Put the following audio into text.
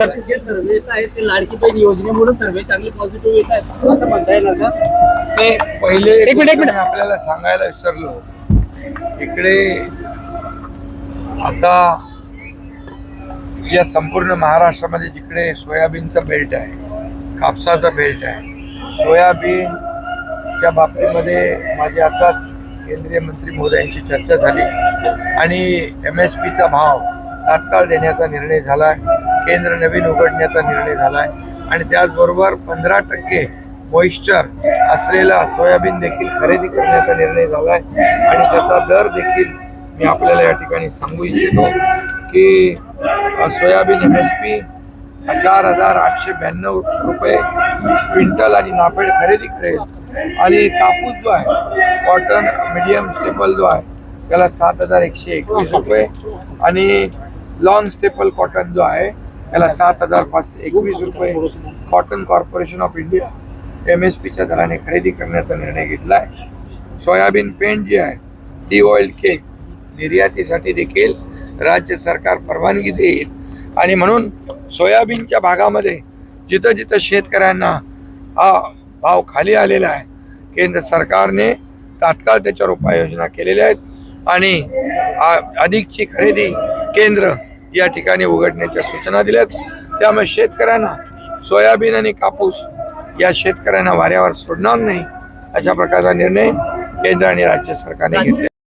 जे सर्व्हिस आहेत ते लाडकी बहीण योजनेमुळे सर्वे चांगले पॉझिटिव्ह येत आहेत. असं म्हणता येणार का? ते पहिले एक मिनिट, एक मिनिट. गोष्ट मी आपल्याला सांगायला विसरलो. इकडे आता या संपूर्ण महाराष्ट्रामध्ये जिकडे सोयाबीनचा बेल्ट आहे कापसाचा बेल्ट आहे सोयाबीनच्या बाबतीमध्ये माझी आताच केंद्रीय मंत्री महोदयांची चर्चा झाली आणि एम एस पीचा भाव तात्काळ देण्याचा निर्णय झाला आहे केंद्र नवीन उघडण्याचा निर्णय झाला आहे आणि त्याचबरोबर पंधरा टक्के मॉइश्चर असलेला सोयाबीन देखील खरेदी करण्याचा निर्णय झाला आहे आणि त्याचा दर देखील मी आपल्याला या ठिकाणी सांगू इच्छितो की सोयाबीन एम एस पी चार हजार आठशे ब्याण्णव रुपये क्विंटल आणि नाफेड खरेदी करेल. आणि कापूस जो आहे कॉटन मिडियम स्टेपल जो आहे त्याला सात हजार एकशे एकवीस रुपये. आणि लॉंग स्टेपल कॉटन जो आहे याला सात हजार पाचशे एकवीस रुपये cotton corporation of India M S पीच्या दराने खरेदी करण्याचा निर्णय घेतला आहे सोयाबीन पेंट जे आहे डी ऑइल केक निर्यातीसाठी देखील राज्य सरकार परवानगी देईल. आणि म्हणून सोयाबीनच्या भागामध्ये जिथं जिथं शेतकऱ्यांना हा भाव खाली आलेला आहे केंद्र सरकारने तात्काळ त्याच्यावर उपाययोजना केलेल्या आहेत. आणि आ- अधिकची खरेदी केंद्र या ठिकाणी उघडण्याच्या सूचना दिल्यात. त्यामुळे शेतकऱ्यांना सोयाबीन आणि कापूस या शेतकऱ्यांना वाऱ्यावर सोडणार नाही अशा प्रकारचा निर्णय केंद्र आणि राज्य सरकारने घेतला